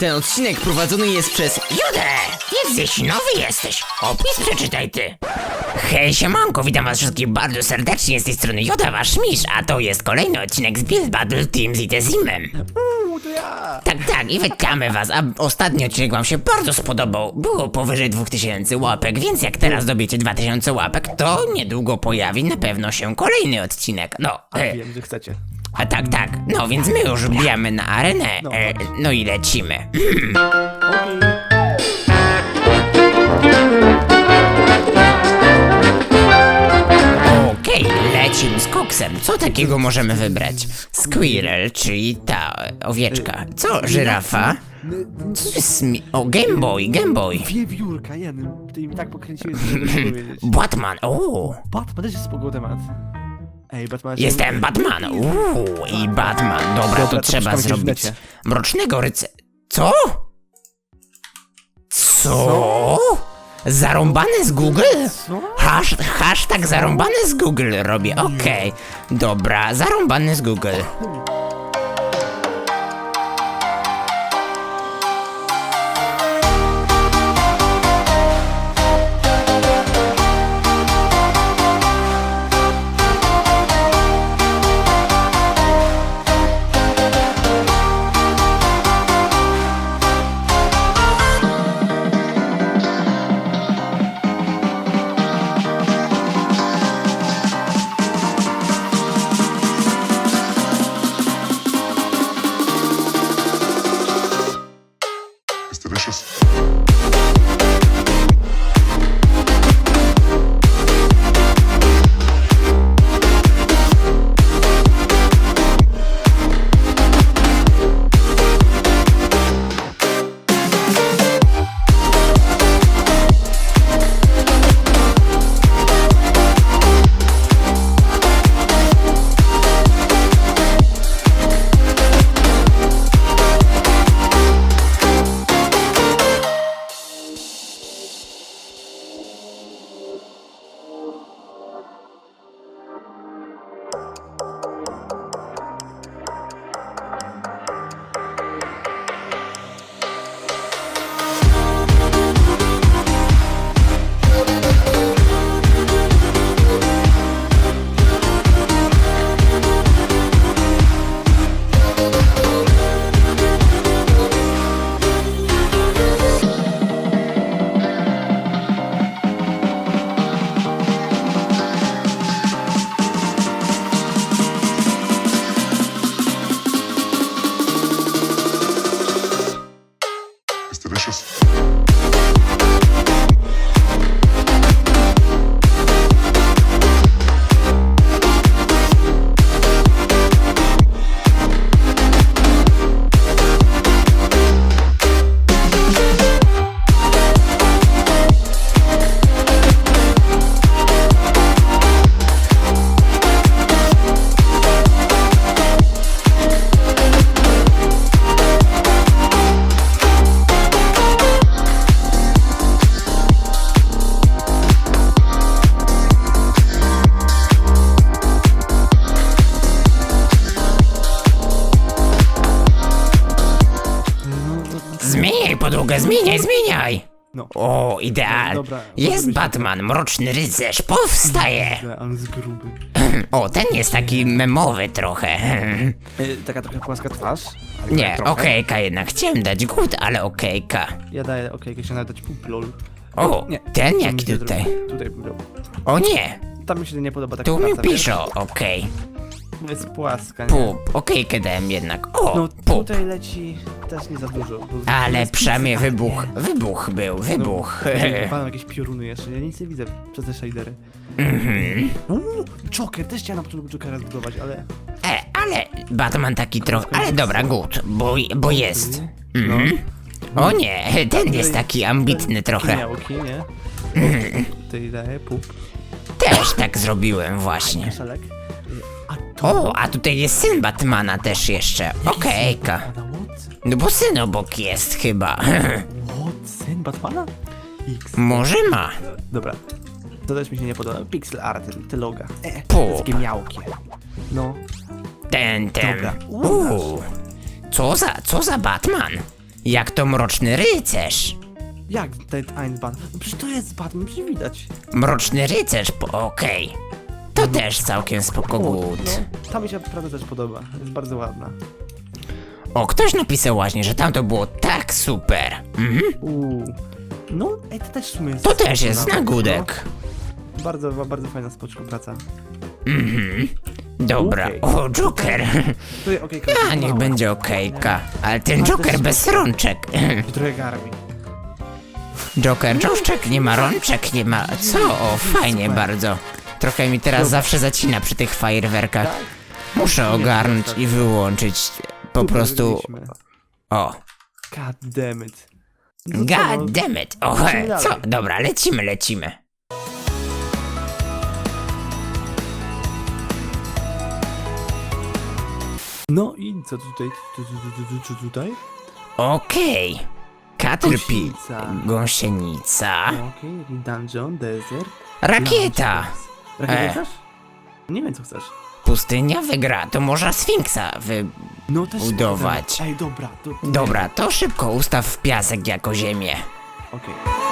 Ten odcinek prowadzony jest przez Jude! Jesteś nowy jesteś! Opis przeczytaj ty! Hej siemanko, witam was wszystkich bardzo serdecznie z tej strony Joda, wasz mistrz, a to jest kolejny odcinek z Build Battle Team z Itezimem. Uuu, to ja! Tak, tak, i witamy was, a ostatni odcinek wam się bardzo spodobał. Było powyżej 2000 łapek, więc jak teraz dobiecie 2000 łapek, to niedługo pojawi na pewno się kolejny odcinek. No, e, Wiem, że chcecie. A tak, tak, no więc my już bijamy na arenę, e, no i lecimy. Okej. Lecimy z koksem. Co takiego możemy wybrać? Squirrel, czyli ta owieczka. Co, żyrafa? Co to jest mi... O, Gameboy, Gameboy. Wiewiórka, jeden. Ty mi tak pokręciłeś, że nie mogę powiedzieć. Batman, o, Batman też jest spoko temat. Ej, Batman jestem Batman. Uuu, i Batman. Dobra, Dobra, to to trzeba poszukamy gdzieś w zrobić. Mrocznego ryce... Co? Co? Zarąbane z Google? Co? Hasz, hashtag zarąbany z Google robię, okej. Dobra, zarąbany z Google. Delicious. Zmieniaj podłogę, zmieniaj, zmieniaj! No. O, ideal. Dobra, Jest się Batman, mroczny rycerz, powstaje! Ale gruby. O, ten jest taki memowy trochę. Ej, taka trochę płaska twarz. ale Nie, trochę. okejka jednak. Chciałem dać good, ale okejka. Ja daję okej, chciałem dać pół lol. O, Nie. ten jaki się tutaj. Tutaj bym robił. O nie, Tam mi się nie podoba taka tu mi praca, wiesz? pisze okej. Jest płaska, nie? Pup, okejkę dałem jednak. O, No pup. tutaj leci też nie za dużo. Bo Ale jest przynajmniej pizza. wybuch, wybuch był, wybuch. No, Palam jakieś pioruny jeszcze, ja nic nie widzę przez te shadery. Mhm. Uuu, Joker, też chciałem na początku Jokera zbudować, ale... E, ale Batman taki trochę, ale dobra, good, bo, bo jest. Mhm. O nie, ten jest taki ambitny trochę. Miałki, nie? Tutaj daję pup, Też tak zrobiłem właśnie. szelek. O, a tutaj jest syn Batmana też jeszcze. Okejka. What? No bo syn obok jest chyba. What? Syn Batmana? X. Może ma. Dobra. To też mi się nie podoba. Pixel art, te, loga. E, Pu. takie miałkie. No. Ten, ten. Dobra. Uuu. Co za, co za Batman? Jak to mroczny rycerz. Jak ten Einbahn? No przecież to jest Batman, przecież widać. Mroczny rycerz, po okej. To też całkiem spoko gut. no, ta mi się naprawdę też podoba, jest bardzo ładna. O, ktoś napisał właśnie, że tam to było tak super. Mhm. Uuu. No, ej, to też w sumie jest To też jest nawet, nagódek. No. Bardzo, bardzo fajna spoczko praca. Dobra, Okej. o, Joker. Tutaj okej, A, niech będzie okejka. Ale ten Joker bez rączek. Trochę garbi. Joker cząszczek nie ma rączek, nie ma... Co? O, fajnie bardzo. Trochę mi teraz zawsze zacina przy tych fajerwerkach. Muszę ogarnąć i wyłączyć. Po prostu... O. God damn it. No co, no, God damn it. O, Lecimy he, dalej. co? Dobra, lecimy, lecimy. no i co tutaj? Co tutaj? Okej. Caterpie. Gąsienica. Okej, dungeon, desert. Rakieta. Rakieta E. chcesz? Nie wiem co chcesz. Pustynia wygra, to można Sfinksa wy... No też Budować. Ej, dobra, to... to Dobra, to szybko ustaw w piasek jako ziemię. Okej.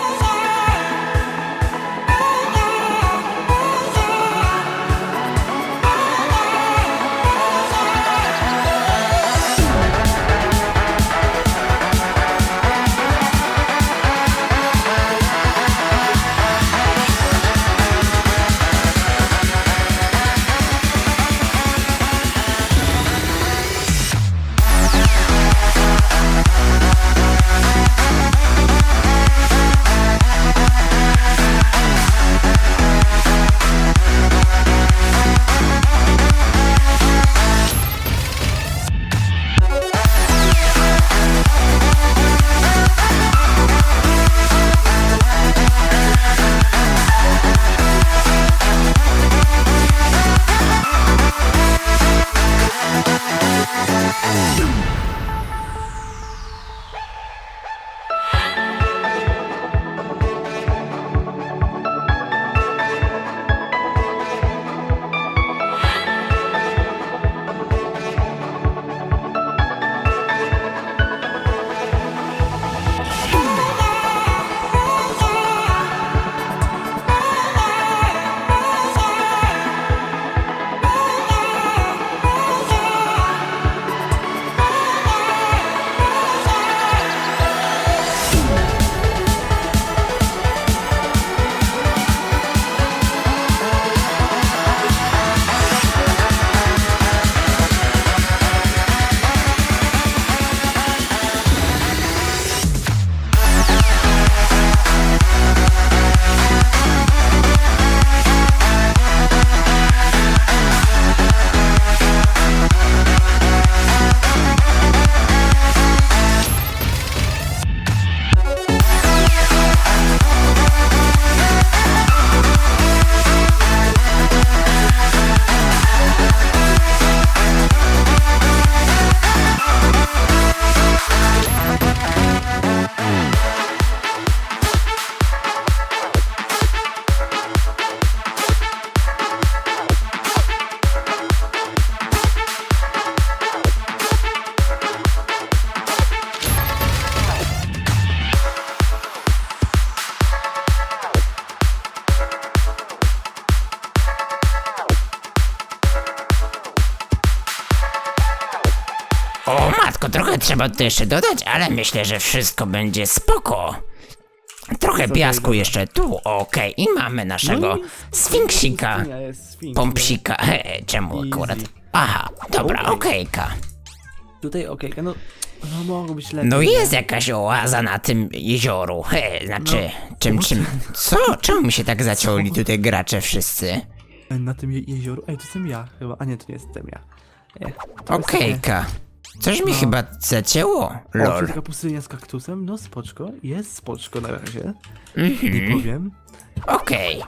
Trzeba tu jeszcze dodać, ale myślę, że wszystko będzie spoko. Trochę piasku jeszcze tu, okej, i mamy naszego No sfinksika, Pustynia jest sfinks, pompsika, he, czemu akurat? Aha, dobra, Okej. okejka. Tutaj okej, no... No mogło być lepiej. No nie? jest jakaś oaza na tym jezioru, he, znaczy, No. czym, czym, co? Czemu mi się tak zaciąli tutaj gracze wszyscy? Na tym je jezioru... Ej, to jestem ja chyba. A nie, to nie jestem ja. Nie. to jest Okejka. Coś mi chyba zacięło. O, lol. czy taka pustynia z kaktusem? No spoczko. Jest spoczko na razie. Mhm. Nie powiem. Okej.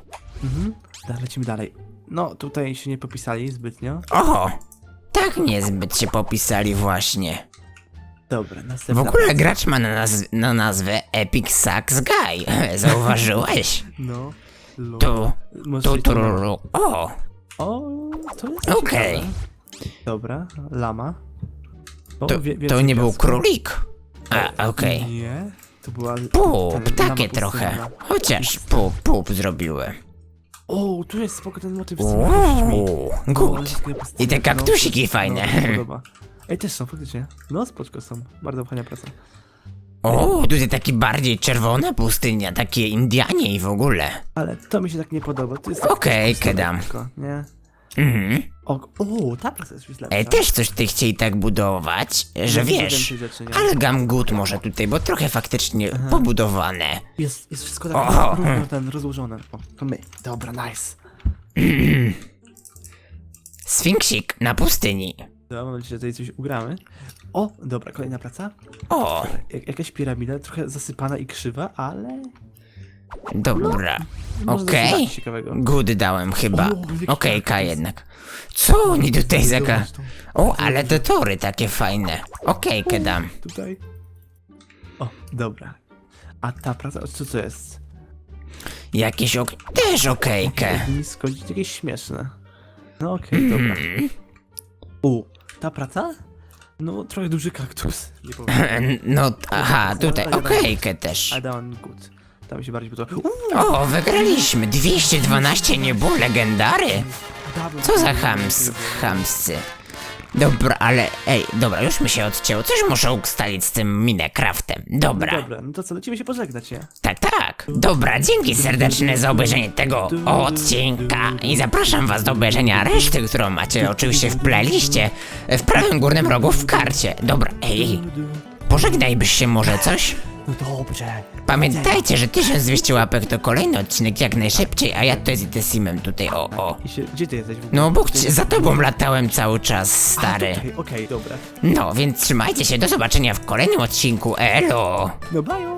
Mhm. Dobra, lecimy dalej. No, tutaj się nie popisali zbytnio. Oho, tak niezbyt się popisali właśnie. Dobra, W następna. ogóle gracz ma na, naz- na nazwę Epic Sax Guy. Zauważyłeś? No. Lol. Tu, tu, iść tam. tururu. O, O, to jest Okej. ciekawe. Dobra, lama. O, to, wie- to więcej nie był piasku. królik. A, okej. Nie, to była... Pup, takie trochę. pustynna. Chociaż pup, pup zrobiły. O, tu jest spoko ten motyw z tymi kośćmi. Uuu, No, good. pustynne, I te no. kaktusiki fajne. No, mi się podoba. Ej, też są, faktycznie. No, spoczko są. Bardzo fajna praca. O, tutaj taki bardziej czerwona pustynia, takie Indianie i w ogóle. Ale to mi się tak nie podoba. To jest Okej, takie kedam. Nie? Mhm. O, o, ta praca jest już lepsza. Ej, też coś ty chcieli tak budować, że No, wiesz. rzeczy, nie? Ale Gamgut może tutaj, bo trochę faktycznie pobudowane. Jest, jest wszystko tak O. równo ten rozłożone. O, to my. Dobra, nice. Sfinksik na pustyni. Dobra, mam nadzieję, że tutaj coś ugramy. O, dobra, kolejna praca. O, Jak, jakaś piramida, trochę zasypana i krzywa, ale... dobra. Okej. ciekawego. Good dałem chyba. Okej, K kaktus. jednak. Co oni tutaj zaka... O, ale te tory takie fajne. Okej, kedam. Tutaj. O, dobra. A ta praca, co to jest? Jakieś ok... Też okejkę. Nisko, jakieś śmieszne. No okej, dobra. U, ta praca? No, trochę duży kaktus. Nie powiem. No, aha, tutaj okejkę też. Ale dałem good. Tam się bardziej podoba. O, wygraliśmy. 212 nie było legendary. Co za hams, hamscy. Dobra, ale ej, dobra, już mi się odcięło. Coś muszę ustalić z tym Minecraftem. No Dobra, dobra, no to co, lecimy się pożegnać, nie? tak, tak. Dobra, dzięki serdeczne za obejrzenie tego odcinka i zapraszam was do obejrzenia reszty, którą macie oczywiście w playliście w prawym górnym rogu w karcie. Dobra, ej, pożegnajbyś się może coś? No dobrze. Pamiętajcie, że 1200 łapek to kolejny odcinek jak najszybciej, a ja to jest Desimem tutaj, o, o. Gdzie ty jesteś w ogóle? No, bo chci- za tobą latałem cały czas, stary. Okej, okej, dobra. No, więc trzymajcie się, do zobaczenia w kolejnym odcinku, elo! No bye.